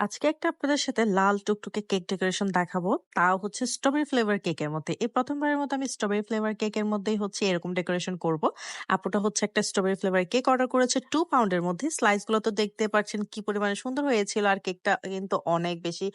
আজকে একটা আপনাদের সাথে লাল টুকটুকে কেক ডেকোরেশন দেখাবো। তাও হচ্ছে স্ট্রবেরি ফ্লেভার কেকের মধ্যে। এই প্রথমবারের মতো আমি স্ট্রবেরি ফ্লেভার কেকের মধ্যেই হচ্ছে এরকম ডেকোরেশন করব। আপুটা হচ্ছে একটা স্ট্রবেরি ফ্লেভার কেক অর্ডার করেছে টু পাউন্ডের মধ্যে। স্লাইসগুলো তো দেখতে পাচ্ছেন কি পরিমাণে সুন্দর হয়েছিল। আর কেকটা কিন্তু অনেক বেশি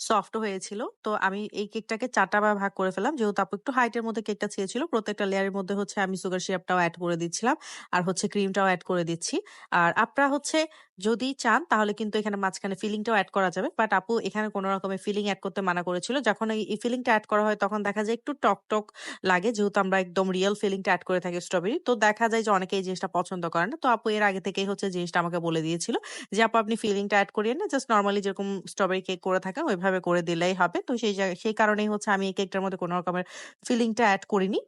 সফট হয়েছিল। তো আমি এই কেকটাকে ৪ টা ভাগ করে ফেললাম। যেহেতু আপু একটু হাইটের মধ্যে কেকটা চেয়েছিল। প্রত্যেকটা লেয়ারের মধ্যে হচ্ছে আমি সুগার সিরাপটাও এড করে দিচ্ছিলাম। আর হচ্ছে ক্রিমটাও এড করে দিচ্ছি। আর আপনারা হচ্ছে যদি চান তাহলে কিন্তু এখানে মাঝখানে ফিলিংটাও এড করা যাবে। বাট আপু এখানে কোন রকমের ফিলিং এড করতে মানা করেছিল। যখন এই, ফিলিংটা এড করা হয় তখন দেখা যায় একটু টক, টক লাগে। যেহেতু আমরা একদম রিয়াল ফিলিংটা এড করে থাকি স্ট্রবেরি। তো দেখা যায় যে অনেকে এই জিনিসটা পছন্দ করে না। তো আপু এর আগে থেকেই হচ্ছে জিনিসটা আমাকে বলে দিয়েছিল যে, "আপু আপনি ফিলিংটা এড করিয়েন না। জাস্ট নরমালি যেরকম স্ট্রবেরি কেক করে থাকেন ওইভাবে করে দিলেই হবে।" তো সেই সেই কারণেই হচ্ছে আমি এই কেকটার মধ্যে কোনো রকমের ফিলিংটা অ্যাড করিনি।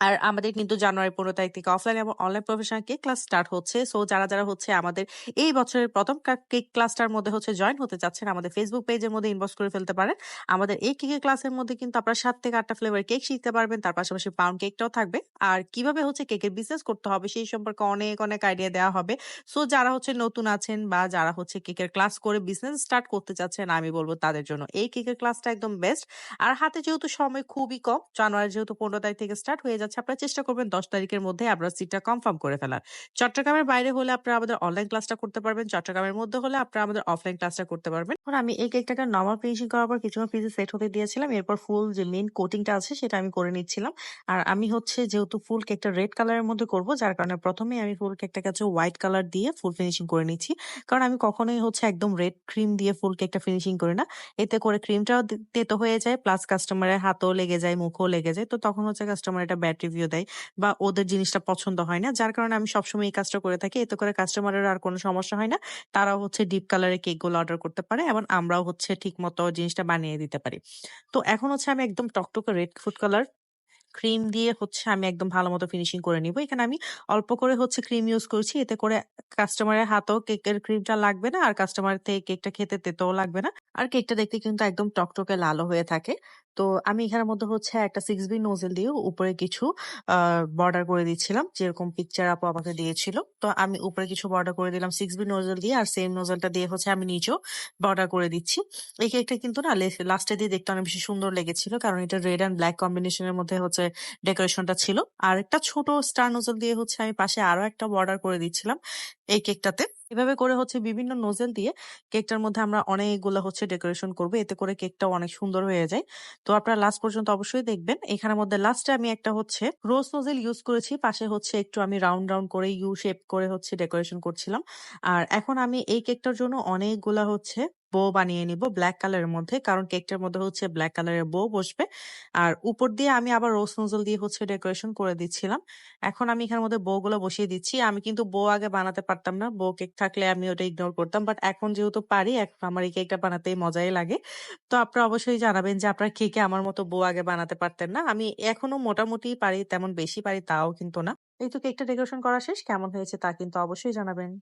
আর আমাদের কিন্তু জানুয়ারি ১৫ তারিখ থেকে অফলাইন এবং online professional cake class start হচ্ছে। সো যারা, যারা হচ্ছে আমাদের এই বছরের ১ম কা কেক ক্লাসটার মধ্যে হচ্ছে জয়েন হতে চাচ্ছেন আমাদের ফেসবুক পেজের মধ্যে ইনবক্স করে ফেলতে পারেন। আমাদের এই কেকের ক্লাসের মধ্যে কিন্তু আপনারা ৭ থেকে ৮ টা ফ্লেভার কেক শিখতে পারবেন। তার পাশাপাশি পাউন্ড কেকটাও থাকবে। আর কীভাবে হচ্ছে কেকের বিজনেস করতে হবে সেই সম্পর্কে অনেক, অনেক আইডিয়া দেওয়া হবে। সো যারা হচ্ছে নতুন আছেন বা যারা হচ্ছে কেকের ক্লাস করে বিজনেস স্টার্ট করতে চাচ্ছেন আমি বলব তাদের জন্য এই কেকের ক্লাসটা একদম বেস্ট। আর হাতে যেহেতু সময় খুবই কম, জানুয়ারি যেহেতু ১৫ তারিখ থেকে স্টার্ট হয়ে যাচ্ছে আপনারা চেষ্টা করবেন ১০ তারিখের মধ্যে আপনার সিটটা কনফার্ম করে ফেলার। চট্টগ্রামের বাইরে হলে আপনারা আমাদের অনলাইন ক্লাসটা করতে পারবেন। চট্টগ্রামের মধ্যে হলে আপনারা আমাদের অফলাইন ক্লাসটা করতে পারবেন। এখন আমি এই কেকটাকে নরমাল ফিনিশিং করার পর কিছুক্ষণ ফ্রিজে সেট হতে দিয়েছিলাম। এরপর ফুল যে মেইন কোটিংটা আছে সেটা আমি করে নিচ্ছিলাম। আর আমি হচ্ছে যেহেতু ফুল কেকটা রেড কালারের মধ্যে করব যার কারণে ১ম এই আমি ফুল কেকটাকে হচ্ছে হোয়াইট কালার দিয়ে ফুল ফিনিশিং করে নিচ্ছি। কারণ আমি কখনোই হচ্ছে একদম রেড ক্রিম দিয়ে ফুল কেকটা ফিনিশিং করি না। এতে করে ক্রিমটাও তেতো হয়ে যায় প্লাস কাস্টমারের হাতও লেগে যায়, মুখেও লেগে যায়। তো তখন হচ্ছে কাস্টমার এটা ব্যাড রিভিউ দেয় বা ওদের জিনিসটা পছন্দ হয় না। যার কারণে আমি সবসময় এই কাজটা করে থাকি। এতে করে কাস্টমারের আর কোনো সমস্যা হয় না। তারাও হচ্ছে ডিপ কালারের কেকগুলো অর্ডার করতে পারে এবং আমরাও হচ্ছে ঠিক মতো জিনিসটা বানিয়ে দিতে পারি। তো এখন হচ্ছে আমি একদম টকটকে রেড ফুড কালার ক্রিম দিয়ে হচ্ছে আমি একদম ভালো মতো ফিনিশিং করে নিব। এখানে আমি অল্প করে হচ্ছে ক্রিম ইউজ করছি। এতে করে কাস্টমারের হাতেও কেকের ক্রিমটা লাগবে না। আর কাস্টমার থেকে কেকটা খেতে তেতেও লাগবে না। আর কেকটা দেখতে কিন্তু একদম টকটকে লালও হয়ে থাকে। তো আমি এখানের মধ্যে হচ্ছে একটা সিক্স বি নোজেল দিয়ে উপরে কিছু বর্ডার করে দিচ্ছিলাম। যেরকম পিকচার আপু আমাকে দিয়েছিল। তো আমি উপরে কিছু বর্ডার করে দিলাম সিক্স বি নোজেল দিয়ে আর সেম নোজেলটা দিয়ে হচ্ছে আমি নিচেও বর্ডার করে দিচ্ছি। এই কেকটা কিন্তু না লাস্টে দিয়ে দেখতে অনেক বেশি সুন্দর লেগেছিল। কারণ এটা রেড অ্যান্ড ব্ল্যাক কম্বিনেশন এর মধ্যে হচ্ছে ডেকোরেশনটা ছিল। আর একটা ছোট স্টার নোজেল দিয়ে হচ্ছে আমি পাশে আরও একটা বর্ডার করে দিচ্ছিলাম এই কেকটাতে। এভাবে করে হচ্ছে বিভিন্ন নোজেল দিয়ে কেকটার মধ্যে আমরা অনেকগুলো হচ্ছে ডেকোরেশন করব। এতে করে কেকটাও অনেক সুন্দর হয়ে যায়। তো আপনারা লাস্ট পর্যন্ত অবশ্যই দেখবেন। এখানের মধ্যে লাস্টে আমি একটা হচ্ছে রোজ নোজেল ইউজ করেছি। পাশে হচ্ছে একটু আমি রাউন্ড, রাউন্ড করে ইউ শেপ করে হচ্ছে ডেকোরেশন করছিলাম। আর এখন আমি এই কেকটার জন্য অনেকগুলা হচ্ছে বো বানিয়ে নিব ব্লাক কালারের মধ্যে। কারণ কেকটার মধ্যে হচ্ছে ব্লাক কালারের বো বসবে। আর উপর দিয়ে আমি আবার রোজ নজল দিয়ে হচ্ছে ডেকোরেশন করে দিচ্ছিলাম। এখন আমি এখানের মধ্যে বো গুলো বসিয়ে দিচ্ছি। আমি কিন্তু বো আগে বানাতে পারতাম না। বো কেক থাকলে আমি ওটা ইগনোর করতাম। বাট এখন যেহেতু পারি, এখন আমার এই কেকটা বানাতেই মজাই লাগে। তো আপনারা অবশ্যই জানাবেন যে আপনার কেকে আমার মতো বো আগে বানাতে পারতেন না। আমি এখনও মোটামুটি পারি, তেমন বেশি পারি তাও কিন্তু না। এই তো কেকটা ডেকোরেশন করা শেষ। কেমন হয়েছে তা কিন্তু অবশ্যই জানাবেন।